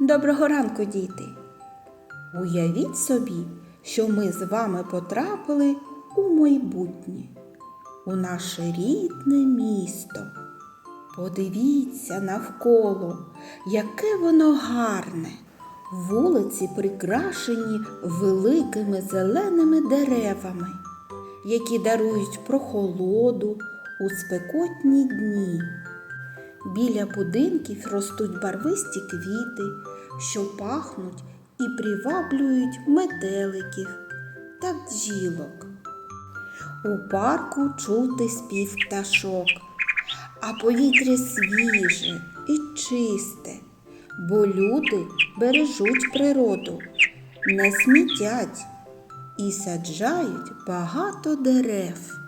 Доброго ранку, діти! Уявіть собі, що ми з вами потрапили у майбутнє, у наше рідне місто. Подивіться навколо, яке воно гарне. Вулиці прикрашені великими зеленими деревами, які дарують прохолоду у спекотні дні. Біля будинків ростуть барвисті квіти, що пахнуть і приваблюють метеликів та бджілок. У парку чути спів пташок, а повітря свіже і чисте, бо люди бережуть природу, не смітять і саджають багато дерев.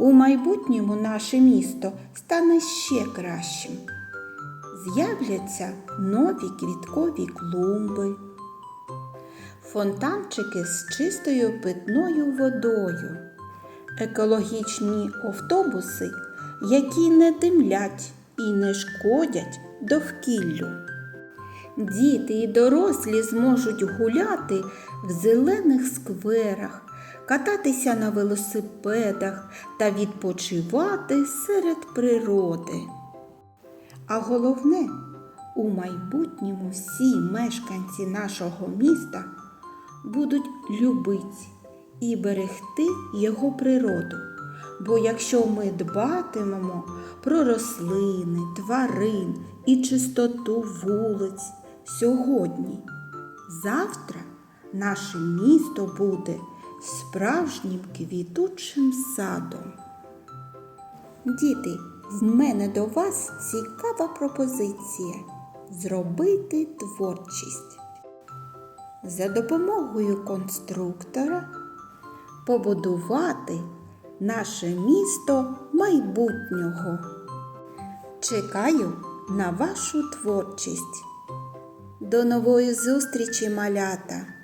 У майбутньому наше місто стане ще кращим. З'являться нові квіткові клумби, фонтанчики з чистою питною водою, екологічні автобуси, які не димлять і не шкодять довкіллю. Діти і дорослі зможуть гуляти в зелених скверах, кататися на велосипедах та відпочивати серед природи. А головне, у майбутньому всі мешканці нашого міста будуть любити і берегти його природу. Бо якщо ми дбатимемо про рослини, тварин і чистоту вулиць сьогодні, завтра наше місто буде справжнім квітучим садом. Діти, в мене до вас цікава пропозиція зробити творчість. За допомогою конструктора побудувати наше місто майбутнього. Чекаю на вашу творчість. До нової зустрічі, малята!